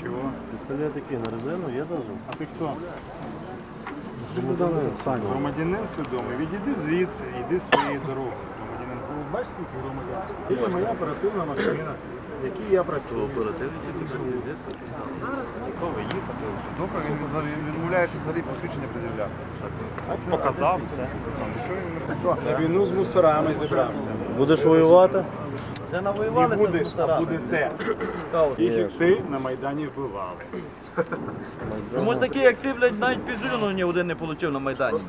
Чего? Пистолет який на резину є даже? А ти хто? Громадянин, свідомий. Відійди звідси, йди своєю дорогою. Бачиш, скільки громадян? Є моя оперативна машина, в якій я працюю. Добре, він взагалі відмовляється взагалі посвідчення пред'являти. Показав все. На війну з мусорами зібрався. Будеш воювати? Вже Не навоювалися будеш, з а мусорами. будете. Їх як ти на Майдані вбивали. Ну, може такі, як ти, блядь, навіть пізуліну ні один не отримав на Майдані.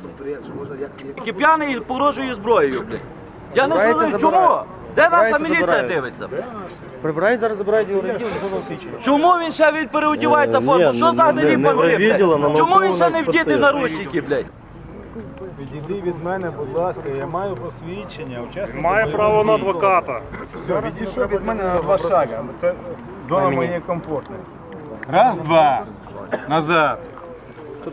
Такий п'яний погрожує зброєю, блядь. Я не розумію, чому? Де наша міліція дивиться? Прибирають, зараз забирають його ревідділ, жодного свідчення. Чому він ще від переодівається в Е, форму? ні, Що за не- гнилі не в на? Чому він ще не наукову вдіти експертизу. наручники, блядь? Відійди від мене, будь ласка, я маю посвідчення. Учасник Має право на адвоката. Все, відійшов від мене на два шага. Це зона моєї комфортності. Раз, два. Назад.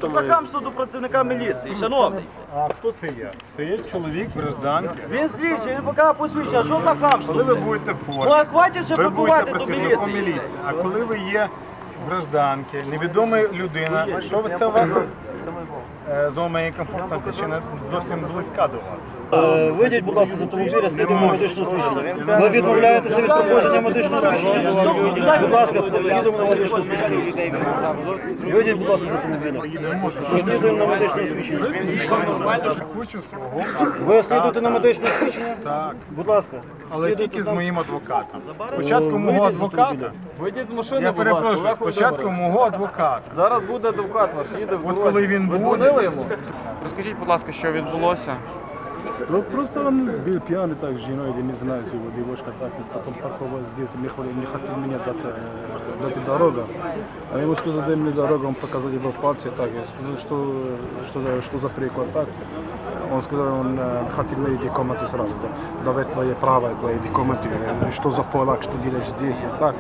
За хамство до працівника міліції, шановний. А хто це є? Це є чоловік гражданки. Він слідчий, він поки посвідчує, а що за хамство? Коли ви будете в Ну а хватить ще ви будете до працівником міліції. міліції. А коли ви є гражданки, невідома людина, що ви це у вас? Зона моєї комфортності ще не зовсім близька до вас. Е, Вийдіть, будь ласка, з автомобіля, слідуємо на медичне свідчення. Ви відмовляєтеся від проходження медичного свідчення? Будь ласка, їдемо на медичне свідчення. Вийдіть, будь ласка, з автомобіля. Слідуємо на медичне свідчення. Хочу свого, Ви слідуєте на медичне свідчення? так, Будь ласка. але тільки з моїм адвокатом. Спочатку мого адвоката. Вийдіть з машини, Я будь ласка, перепрошую, спочатку мого адвоката. Зараз буде адвокат ваш, їде в дорозі. коли він Ви буде- дзвонили йому? Розкажіть, будь ласка, що відбулося? Ну, просто он был пьяный так с женой, или не знаю, его девушка так, и потом парковал здесь, не, хотел- не хотел меня дать, э, дать дорогу. А я ему сказал, дай мне дорогу, он показал его пальцы так, я сказал, что, что, за, что за прикол так. Он сказал, он э, хотел мне эти комнаты сразу, да, давай твои права, твои эти комнаты, э, что за полак, что делаешь здесь, и так.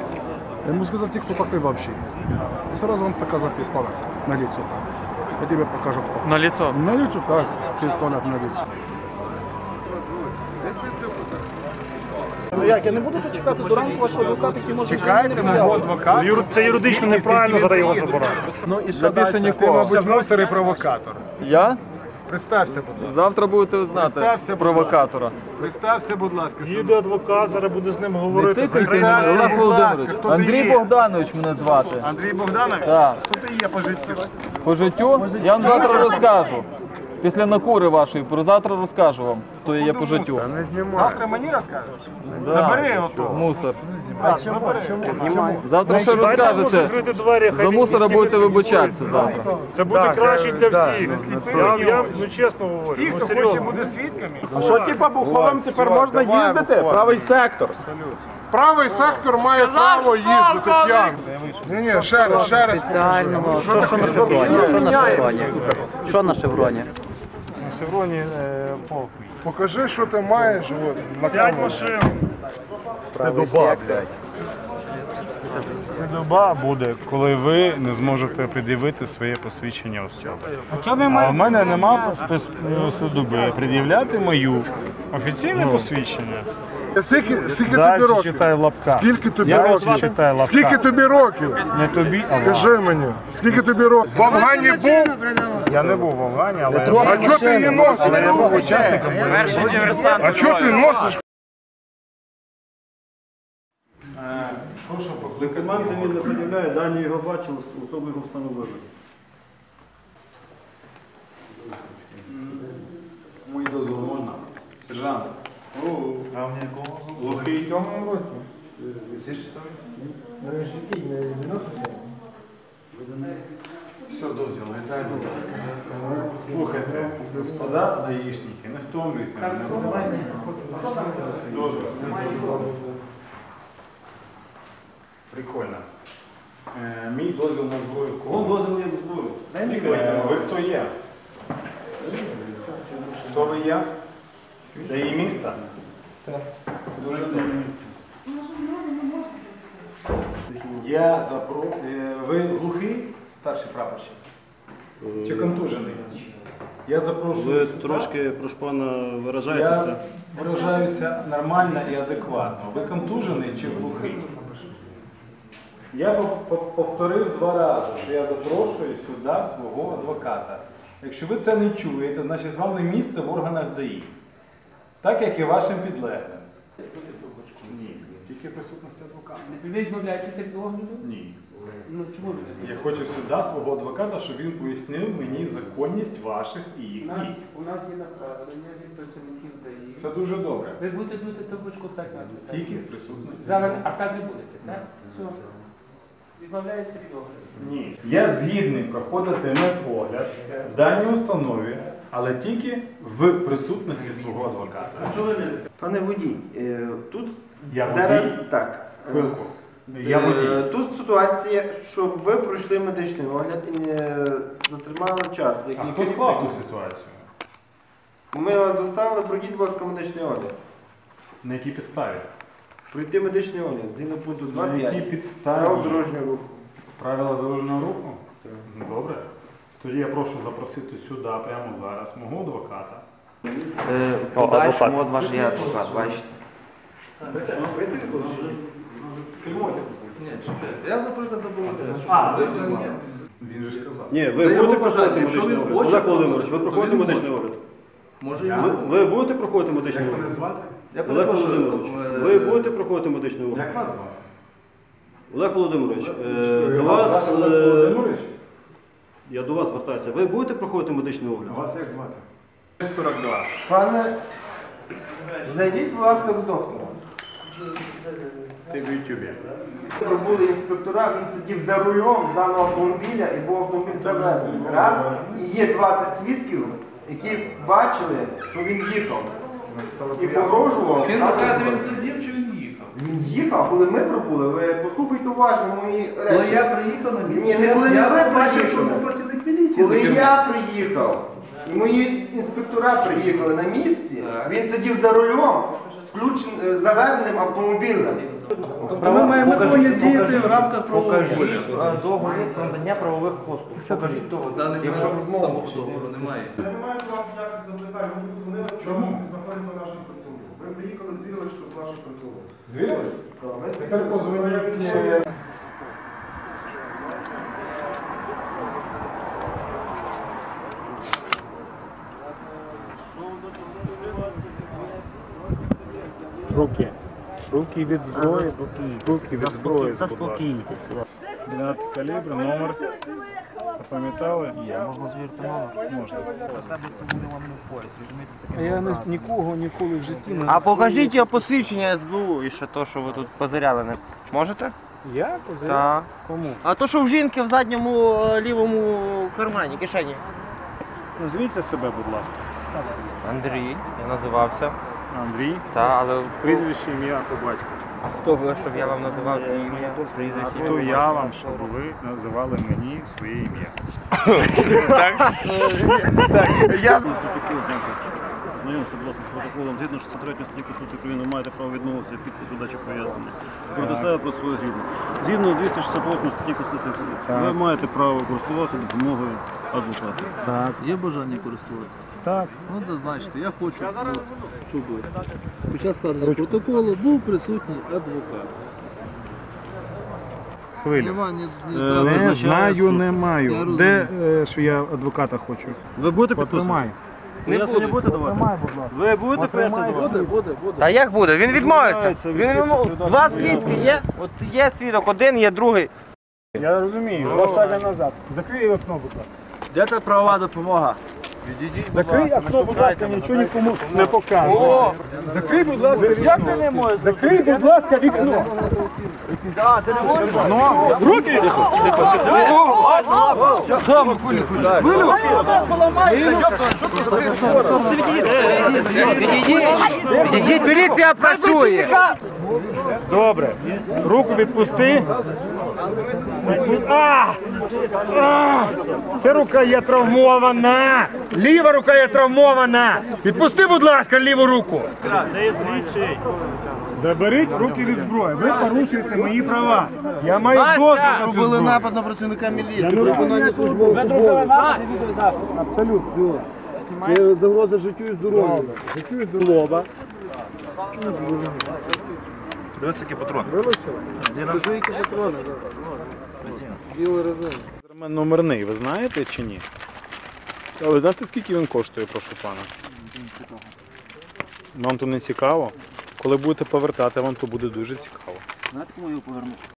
Я ему сказал, ты кто такой вообще? И сразу он показал пистолет на лицо так. Я тебе покажу, кто. На лицо. На лицо так, пистолет на лицо. Ну як, я не буду чекати до ранку вашого адвоката, який може Чекайте мого адвоката. Це юридично неправильно, зараз його забирати. Ну і що Більше далі? Ти, нікого. мабуть, мусор і провокатор. Я? Представся, будь ласка. Завтра будете знати Представся, будь провокатора. Представся, будь ласка. Їде адвокат, зараз буде з ним Не говорити. тикайте Представся, Олег будь ласка, Володимирович. хто ти Андрій є? Богданович мене звати. Андрій Богданович? Так. Хто ти є по життю? По життю я вам завтра розкажу. Після накури вашої, про завтра розкажу вам, хто я є по життю. Завтра мені розкажеш? Да. Забери ото. Мусор. Так, забери. Чому? Завтра ще розкажете. За мусора будете вибачатися завтра. Це буде краще для всіх. Я, я ну, чесно говорю. Всі, ну, хто серйозно. хоче бути свідками, Що типа бухгалом тепер можна їздити? Правий сектор. Правий сектор має право їздити п'яний. Ні, ні, ще раз, ще раз. Спеціального. Що, що на шевроні? Що на шевроні? Що на шевроні? Шевроні е, по Покажи, що ти маєш от, на Сядь в камеру. машину. Стидоба буде, коли ви не зможете пред'явити своє посвідчення особи. А в мене нема спецслужби пред'являти мою офіційне посвідчення. Скільки, скільки тобі років? читай в лапках. Скільки тобі Я років? читаю в лапках. Скільки тобі років? Не тобі, а. Скажи мені, скільки тобі років? В Афгані був? Я не був в Афгані, але я А чого ти її носиш? але я був учасником. А чого ти носиш? Прошу покликати. Він не пред'являє, дані його бачили, особи його встановили. Мої дозвіл можна? Сержант. В якому? Глухий. В цьому році. Все, дозвіл, вітаю, будь ласка. Слухайте, господа даїшники, не втомлюйте мене. Дозвіл. Прикольно. Е, Мій дозвіл на зброю. Кого дозвіл є до зброю? Е, Ви хто є? Хто ви є? Це її міста? Так. Дуже добре. Я запро... е, Ви глухий, старший прапорщик? Чи контужений? Я запрошую. Ви сюди. трошки про шпана Я виражаєтеся. виражаюся нормально і адекватно. Ви контужений чи глухий? Я пов- пов- повторив два рази, що я запрошую сюди свого адвоката. Якщо ви це не чуєте, значить вам не місце в органах ДАІ. Так як і вашим підлеглим. Ні, тільки присутності адвоката. Ви відмовляєтеся від огляду? Ні. Ну чому? Я хочу сюди свого адвоката, щоб він пояснив мені законність ваших і їх У нас, дій. у нас є направлення від працівників ДАІ. Це дуже добре. Ви будете дути трубочку так на Тільки в присутності. Зараз, а так не будете, так? Все. Відмовляється від огляду. Ні. Я згідний проходити медогляд в даній установі, але тільки в присутності свого адвоката. Що ви не Пане водій, е, тут Я зараз водій? так. е, Хвилку. Я е, водій. Тут ситуація, щоб ви пройшли медичний огляд і не затримали час. А який хто склав ту ситуацію? Ми вас доставили, пройдіть, будь ласка, медичний огляд. На якій підставі? Пройти медичний огляд згідно пункту На якій 2.5 підставі? правил дорожнього руху. Правила дорожнього руху? Ну. Тоді я прошу запросити сюди прямо зараз мого адвоката. Подальшому от ваш є адвокат, бачите. А, він же ж казав. Ні, ви будете проходити медичний огляд. Олег Володимирович, ви проходите медичний огляд. Я? Ви, ви будете проходити медичний Як мене огляд? звати? Олег Володимирович, ви будете проходити медичний огляд? Як вас звати? Олег Володимирович, е, до вас е, Володимирович? Я до вас звертаюся. Ви будете проходити медичний огляд? Вас як звати? 42. Пане, зайдіть, будь ласка, до доктора. Ти в Ютубі. Були інспектора, він сидів за рулем даного автомобіля і був автомобіль заведений. Раз, і є 20 свідків, які бачили, що він їхав. І погрожував. Він він сидів чи він? Він їхав, коли ми пробули. Ви послухайте уважно мої речі. Коли я приїхав на місце. Ні, не коли не ви бачив, що був працівник міліції. Коли я приїхав, і мої інспектора приїхали на місці, він сидів за рулем, включен, е, заведеним автомобілем. Ми маємо діяти в рамках Покажіть е, договір про надання правових послуг. Покажіть договір. Якщо відмову Немає до вас ніяких запитань, ми подзвонили, чому знаходиться наш працівник. Ви приїхали, звірили, що з нашим працівником. Звірились? Тепер позвоніть. е, Руки. Руки від зброї. Руки від зброї. Заспокійтеся. 12 калібр, номер. Запам'ятали? Є, можна звірити номер? Можна. А я не- нікого ніколи в житті не А покажіть його посвідчення СБУ і ще то, що ви тут позиряли. Не можете? Я позив? Так. Кому? А то, що в жінки в задньому е, лівому кармані, кишені. Назвіться себе, будь ласка. Андрій, я називався. Андрій. Та, але Прізвище, ім'я по батьку. а хто ви, щоб я вам називав ім'я, А прізвище? хто я вам, щоб ви називали мені своє ім'я? Я Знайомся, будь ласка, з протоколом. Згідно 63 статті Конституції України маєте право відмовитися від підпису дачі пояснення. Про себе про свою гідну. Згідно 268 статті Конституції України, ви маєте право користуватися допомогою адвоката. Так. Є бажання користуватися? Так. Ну, зазначте, я хочу, от, щоб під час складення протоколу був присутній адвокат. Хвилю. Нема ні, ні Е, Не Визначає знаю, суд. не Я маю. Де, е, що я адвоката хочу? Ви будете Потримай. підписувати? Не будете будете давати? Потримай, будь ласка. Ви будете пояснювати? Буде, буде, буде. Та як буде? Він відмовився. Він Відмовляється від відмов- Два свідки є. От є свідок один, є другий. Я розумію. Два назад. Закрий вікно, будь ласка. Де та правова допомога? Закрий окно, будь ласка, нічого нікому не показуй. Закрий, будь ласка, вікно. Не можеш? Закрий, будь ласка, вікно. Руки! Ідіть, міліція працює. Добре. Руку відпусти. А! А! Це рука є травмована. Ліва рука є травмована. Відпусти, будь ласка, ліву руку. Це є слідчий. Заберіть руки від зброї. Ви порушуєте мої права. Я маю дозвіл на цю зброю. на працівника міліції. Я не виконання службового Абсолютно. Це загроза життю і здоров'ю. Лоба. Дивись, Білий патрон. Термен номерний, ви знаєте чи ні? А ви знаєте, скільки він коштує, прошу пана? Вам то не цікаво? Коли будете повертати, вам то буде дуже цікаво. Знаєте, кому його повернути?